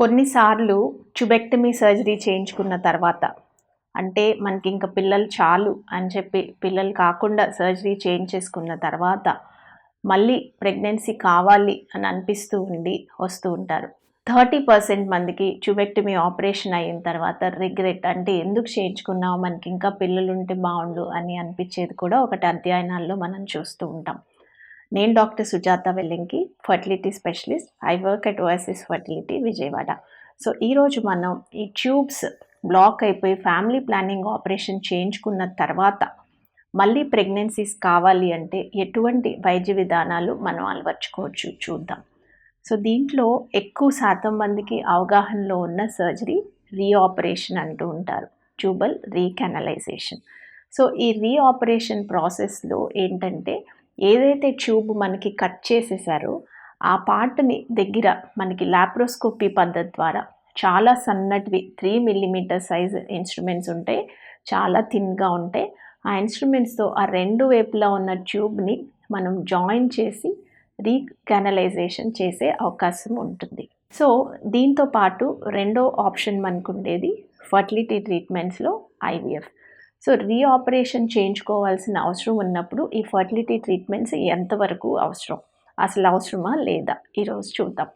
కొన్నిసార్లు చుబెక్టమీ సర్జరీ చేయించుకున్న తర్వాత అంటే మనకి ఇంకా పిల్లలు చాలు అని చెప్పి పిల్లలు కాకుండా సర్జరీ చేయించేసుకున్న తర్వాత మళ్ళీ ప్రెగ్నెన్సీ కావాలి అని అనిపిస్తూ ఉండి వస్తూ ఉంటారు. థర్టీ పర్సెంట్ మందికి ట్యూబెక్టమీ ఆపరేషన్ అయిన తర్వాత రిగ్రెట్ అంటే ఎందుకు చేయించుకున్నావు? మనకి ఇంకా పిల్లలు ఉంటే బాగుండు అని అనిపించేది కూడా ఒకటి అధ్యయనాల్లో మనం చూస్తూ ఉంటాం. నేను doctor Sujatha Vellinki fertility specialist. I work at OSS fertility Vijayawada. So ఈరోజు మనం ఈ ట్యూబ్స్ బ్లాక్ అయిపోయి ఫ్యామిలీ ప్లానింగ్ ఆపరేషన్ చేయించుకున్న తర్వాత మళ్ళీ ప్రెగ్నెన్సీస్ కావాలి అంటే ఎటువంటి వైద్య విధానాలు మనం అలవర్చుకోవచ్చు చూద్దాం. సో దీంట్లో ఎక్కువ శాతం మందికి అవగాహనలో ఉన్న సర్జరీ రీఆపరేషన్ అంటూ ఉంటారు. Tubal recanalisation. సో ఈ రీఆపరేషన్ ప్రాసెస్లో ఏంటంటే ఏదైతే ట్యూబ్ మనకి కట్ చేసేసారో ఆ పార్ట్ని దగ్గర మనకి లాప్రోస్కోపీ పద్ధతి ద్వారా చాలా సన్నటివి త్రీ మిల్లీమీటర్ సైజ్ ఇన్స్ట్రుమెంట్స్ ఉంటాయి. చాలా థిన్గా ఉంటాయి. ఆ ఇన్స్ట్రుమెంట్స్తో ఆ రెండు వైపులా ఉన్న ట్యూబ్ని మనం జాయిన్ చేసి రీకెనలైజేషన్ చేసే అవకాశం ఉంటుంది. సో దీంతో పాటు రెండో ఆప్షన్ మనకు ఉండేది ఫర్టిలిటీ ట్రీట్మెంట్స్లో ఐవీఎఫ్ సో రీఆపరేషన్ చేయించుకోవాల్సిన అవసరం ఉన్నప్పుడు ఈ ఫర్టిలిటీ ట్రీట్మెంట్స్ ఎంతవరకు అవసరం? అసలు అవసరమా లేదా? ఈరోజు చూద్దాం.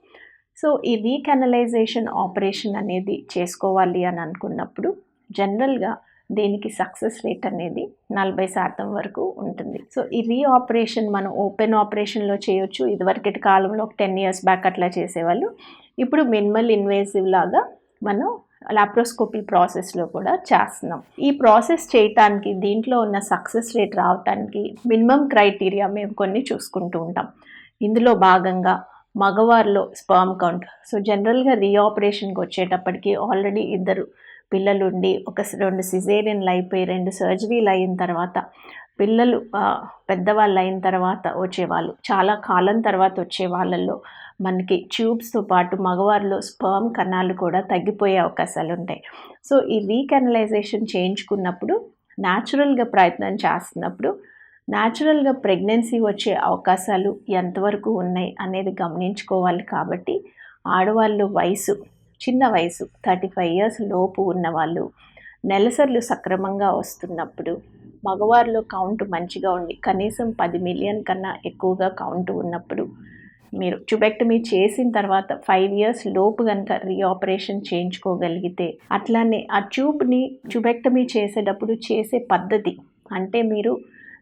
సో ఈ రీకెనలైజేషన్ ఆపరేషన్ అనేది చేసుకోవాలి అని అనుకున్నప్పుడు జనరల్గా దీనికి సక్సెస్ రేట్ అనేది నలభై శాతం వరకు ఉంటుంది. సో ఈ రీఆపరేషన్ మనం ఓపెన్ ఆపరేషన్లో చేయొచ్చు. ఇదివరకటి కాలంలో ఒక టెన్ ఇయర్స్ బ్యాక్ అట్లా చేసేవాళ్ళు. ఇప్పుడు మినిమల్ ఇన్వేసివ్ లాగా మనం లాప్రోస్కోపీ ప్రాసెస్లో కూడా చేస్తున్నాం. ఈ ప్రాసెస్ చేయటానికి దీంట్లో ఉన్న సక్సెస్ రేట్ రావటానికి మినిమం క్రైటీరియా మేము కొన్ని చూసుకుంటూ ఉంటాం. ఇందులో భాగంగా మగవారిలో స్పర్మ్ కౌంట్ సో జనరల్గా రీఆపరేషన్కి వచ్చేటప్పటికి ఆల్రెడీ ఇద్దరు పిల్లలు ఉండి ఒక రెండు సిజేరియన్లు అయిపోయి రెండు సర్జరీలు అయిన తర్వాత పిల్లలు పెద్దవాళ్ళు అయిన తర్వాత వచ్చేవాళ్ళు. చాలా కాలం తర్వాత వచ్చే వాళ్ళల్లో మనకి ట్యూబ్స్తో పాటు మగవారిలో స్పర్మ్ కణాలు కూడా తగ్గిపోయే అవకాశాలు ఉంటాయి. సో ఈ రీకెనలైజేషన్ చేయించుకున్నప్పుడు న్యాచురల్గా ప్రయత్నం చేస్తున్నప్పుడు న్యాచురల్గా ప్రెగ్నెన్సీ వచ్చే అవకాశాలు ఎంతవరకు ఉన్నాయి అనేది గమనించుకోవాలి కాబట్టి ఆడవాళ్ళు వయసు చిన్న వయసు థర్టీ ఫైవ్ ఇయర్స్ లోపు ఉన్నవాళ్ళు నెలసర్లు సక్రమంగా వస్తున్నప్పుడు మగవారిలో కౌంట్ మంచిగా ఉండి కనీసం పది మిలియన్ కన్నా ఎక్కువగా కౌంట్ ఉన్నప్పుడు మీరు ట్యూబెక్టమీ చేసిన తర్వాత ఫైవ్ ఇయర్స్ లోపు కనుక రీఆపరేషన్ చేయించుకోగలిగితే అట్లానే ఆ ట్యూబ్ని ట్యూబెక్టమీ చేసేటప్పుడు చేసే పద్ధతి అంటే మీరు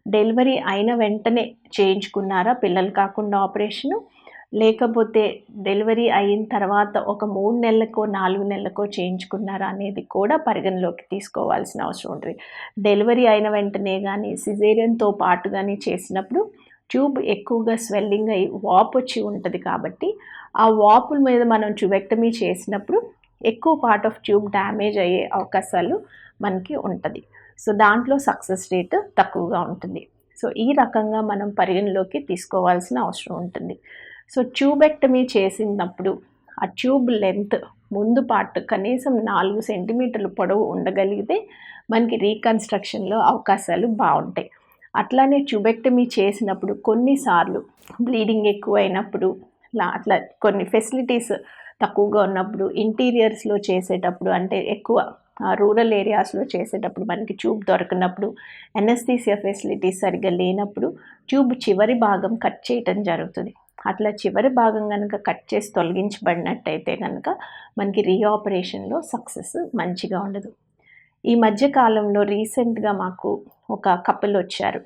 డెలివరీ అయిన వెంటనే చేయించుకున్నారా? పిల్లలు కాకుండా ఆపరేషను లేకపోతే డెలివరీ అయిన తర్వాత ఒక మూడు నెలలకో నాలుగు నెలలకో చేయించుకున్నారా అనేది కూడా పరిగణలోకి తీసుకోవాల్సిన అవసరం ఉంటుంది డెలివరీ అయిన వెంటనే కానీ సిజేరియన్తో పాటు కానీ చేసినప్పుడు ట్యూబ్ ఎక్కువగా స్వెల్లింగ్ అయ్యి వాప్ వచ్చి ఉంటుంది కాబట్టి ఆ వాపుల మీద మనం ట్యూబెక్టమీ చేసినప్పుడు ఎక్కువ పార్ట్ ఆఫ్ ట్యూబ్ డ్యామేజ్ అయ్యే అవకాశాలు మనకి ఉంటుంది. సో దాంట్లో సక్సెస్ రేట్ తక్కువగా ఉంటుంది. సో ఈ రకంగా మనం పరిగణలోకి తీసుకోవాల్సిన అవసరం ఉంటుంది. సో ట్యూబెక్టమీ చేసినప్పుడు ఆ ట్యూబ్ లెంత్ ముందు పార్ట్ కనీసం నాలుగు సెంటీమీటర్లు పొడవు ఉండగలిగితే మనకి రీకన్స్ట్రక్షన్లో అవకాశాలు బాగుంటాయి. అట్లానే ట్యూబెక్టమీ చేసినప్పుడు కొన్నిసార్లు బ్లీడింగ్ ఎక్కువ అయినప్పుడు అట్లా కొన్ని ఫెసిలిటీస్ తక్కువగా ఉన్నప్పుడు ఇంటీరియర్స్లో చేసేటప్పుడు అంటే ఎక్కువ రూరల్ ఏరియాస్లో చేసేటప్పుడు మనకి ట్యూబ్ దొరకనప్పుడు ఎన్ఎస్టీసియా ఫెసిలిటీస్ సరిగ్గా లేనప్పుడు ట్యూబ్ చివరి భాగం కట్ చేయటం జరుగుతుంది. అట్లా చివరి భాగం కనుక కట్ చేసి తొలగించబడినట్టయితే కనుక మనకి రీఆపరేషన్లో సక్సెస్ మంచిగా ఉండదు. ఈ మధ్య కాలంలో రీసెంట్గా మాకు ఒక కపుల్ వచ్చారు.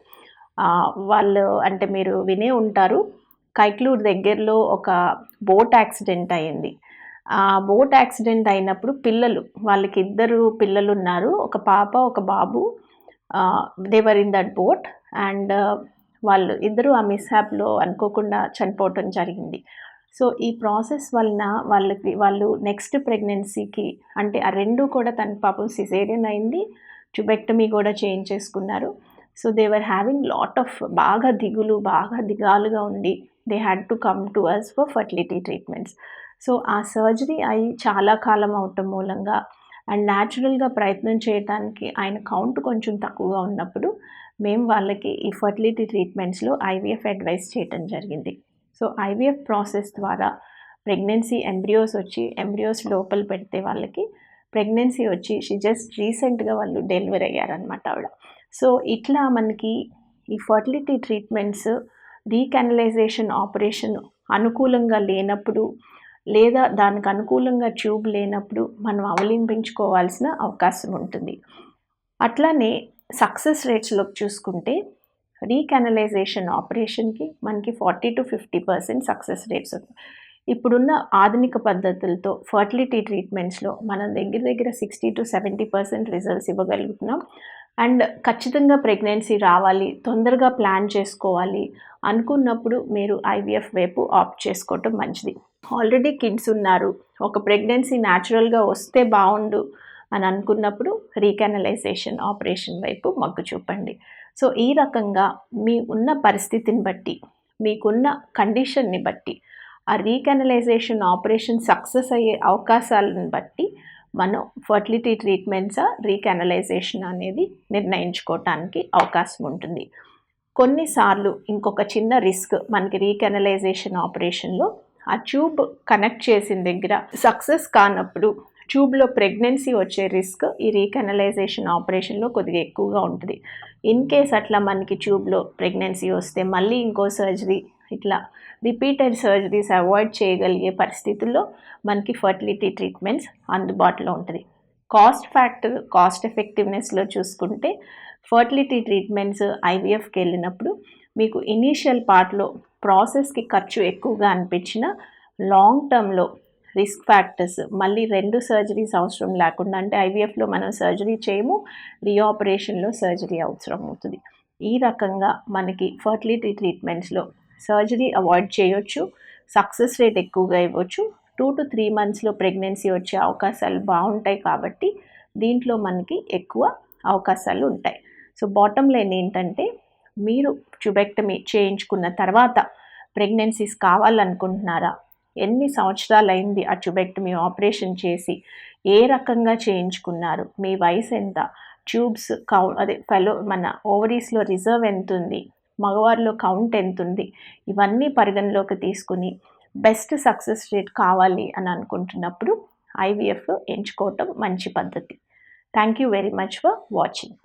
వాళ్ళు అంటే మీరు వినే ఉంటారు. కైక్లూరు దగ్గరలో ఒక బోట్ యాక్సిడెంట్ అయింది. ఆ బోట్ యాక్సిడెంట్ అయినప్పుడు పిల్లలు వాళ్ళకి ఇద్దరు పిల్లలు ఉన్నారు ఒక పాప ఒక బాబు they were in that boat and వాళ్ళు ఇద్దరు ఆ మిస్హాప్లో అనుకోకుండా చనిపోవటం జరిగింది. సో ఈ ప్రాసెస్ వలన వాళ్ళకి వాళ్ళు నెక్స్ట్ ప్రెగ్నెన్సీకి అంటే ఆ రెండు కూడా తన పాపం సిజేరియన్ అయింది. ట్యూబెక్టమీ కూడా చేయించేసుకున్నారు so they were having lot of బాగా దిగులు బాగా దిగాలుగా ఉండి they had to come to us for fertility treatments. So ఆ సర్జరీ అయి చాలా కాలం అవటం మూలంగా అండ్ న్యాచురల్గా ప్రయత్నం చేయడానికి ఆయన కౌంట్ కొంచెం తక్కువగా ఉన్నప్పుడు మేము వాళ్ళకి ఈ ఫర్టిలిటీ ట్రీట్మెంట్స్లో ఐవీఎఫ్ అడ్వైస్ చేయటం జరిగింది. సో ఐవీఎఫ్ ప్రాసెస్ ద్వారా ప్రెగ్నెన్సీ ఎంబ్రియోస్ వచ్చి ఎంబ్రియోస్ లోపల పెడితే వాళ్ళకి ప్రెగ్నెన్సీ వచ్చి షీ జస్ట్ రీసెంట్గా వాళ్ళు డెలివరీ అయ్యారనమాట ఆవిడ. సో ఇట్లా మనకి ఈ ఫర్టిలిటీ ట్రీట్మెంట్స్ రీకెనలైజేషన్ ఆపరేషన్ అనుకూలంగా లేనప్పుడు లేదా దానికి అనుకూలంగా ట్యూబ్ లేనప్పుడు మనం అవలంబించుకోవాల్సిన అవకాశం ఉంటుంది. అట్లానే సక్సెస్ రేట్స్లోకి చూసుకుంటే రీకెనలైజేషన్ ఆపరేషన్కి మనకి forty to fifty percent success rates ఇప్పుడున్న ఆధునిక పద్ధతులతో ఫర్టిలిటీ ట్రీట్మెంట్స్లో మనం దగ్గర దగ్గర sixty to seventy percent results ఇవ్వగలుగుతున్నాం. And ఖచ్చితంగా ప్రెగ్నెన్సీ రావాలి తొందరగా ప్లాన్ చేసుకోవాలి అనుకున్నప్పుడు మీరు ఐవీఎఫ్ వైపు ఆప్ట్ చేసుకోవటం మంచిది. ఆల్రెడీ కిడ్స్ ఉన్నారు. ఒక ప్రెగ్నెన్సీ న్యాచురల్గా వస్తే బాగుండు. అని అనుకున్నప్పుడు రీకెనలైజేషన్ ఆపరేషన్ వైపు మగ్గు చూపండి. సో ఈ రకంగా మీ ఉన్న పరిస్థితిని బట్టి మీకున్న కండిషన్ని బట్టి ఆ రీకెనలైజేషన్ ఆపరేషన్ సక్సెస్ అయ్యే అవకాశాలను బట్టి మనం ఫర్టిలిటీ ట్రీట్మెంట్సా రీకెనలైజేషన్ అనేది నిర్ణయించుకోవటానికి అవకాశం ఉంటుంది. కొన్నిసార్లు ఇంకొక చిన్న రిస్క్ మనకి రీకెనలైజేషన్ ఆపరేషన్లో ఆ ట్యూబ్ కనెక్ట్ చేసిన దగ్గర సక్సెస్ కానప్పుడు ట్యూబ్లో ప్రెగ్నెన్సీ వచ్చే రిస్క్ ఈ రీకనలైజేషన్ ఆపరేషన్లో కొద్దిగా ఎక్కువగా ఉంటుంది. ఇన్ కేస్ అట్లా మనకి ట్యూబ్లో ప్రెగ్నెన్సీ వస్తే మళ్ళీ ఇంకో సర్జరీ ఇట్లా రిపీటెడ్ సర్జరీస్ అవాయిడ్ చేయగలిగే పరిస్థితుల్లో మనకి ఫర్టిలిటీ ట్రీట్మెంట్స్ అందుబాటులో ఉంటుంది. కాస్ట్ ఫ్యాక్టర్ కాస్ట్ ఎఫెక్టివ్నెస్లో చూసుకుంటే ఫర్టిలిటీ ట్రీట్మెంట్స్ ఐవీఎఫ్కి వెళ్ళినప్పుడు మీకు ఇనీషియల్ పార్ట్లో ప్రాసెస్కి ఖర్చు ఎక్కువగా అనిపించిన లాంగ్ టర్మ్లో రిస్క్ ఫ్యాక్టర్స్ మళ్ళీ రెండు సర్జరీస్ అవసరం లేకుండా అంటే ఐవీఎఫ్లో మనం సర్జరీ చేయము రీఆపరేషన్లో సర్జరీ అవసరం అవుతుంది. ఈ రకంగా మనకి ఫర్టిలిటీ ట్రీట్మెంట్స్లో సర్జరీ అవాయిడ్ చేయొచ్చు సక్సెస్ రేట్ ఎక్కువగా ఇవ్వచ్చు. టూ టు త్రీ మంత్స్లో ప్రెగ్నెన్సీ వచ్చే అవకాశాలు బాగుంటాయి కాబట్టి దీంట్లో మనకి ఎక్కువ అవకాశాలు ఉంటాయి. సో బాటమ్ లైన్ ఏంటంటే మీరు ట్యూబెక్టమీ చేయించుకున్న తర్వాత ప్రెగ్నెన్సీస్ కావాలనుకుంటున్నారా ఎన్ని సంవత్సరాలు అయింది ఆ ట్యూబెక్టమీ ఆపరేషన్ చేసి? ఏ రకంగా చేయించుకున్నారు? మీ వయసు ఎంత? ట్యూబ్స్ కౌ అదే ఫెలో మన ఓవరీస్లో రిజర్వ్ ఎంత ఉంది మగవారిలో కౌంట్ ఎంత ఉంది ఇవన్నీ పరిగణలోకి తీసుకుని బెస్ట్ సక్సెస్ రేట్ కావాలి అని అనుకుంటున్నప్పుడు ఐవీఎఫ్ ఎంచుకోవటం మంచి పద్ధతి. Thank you very much for watching.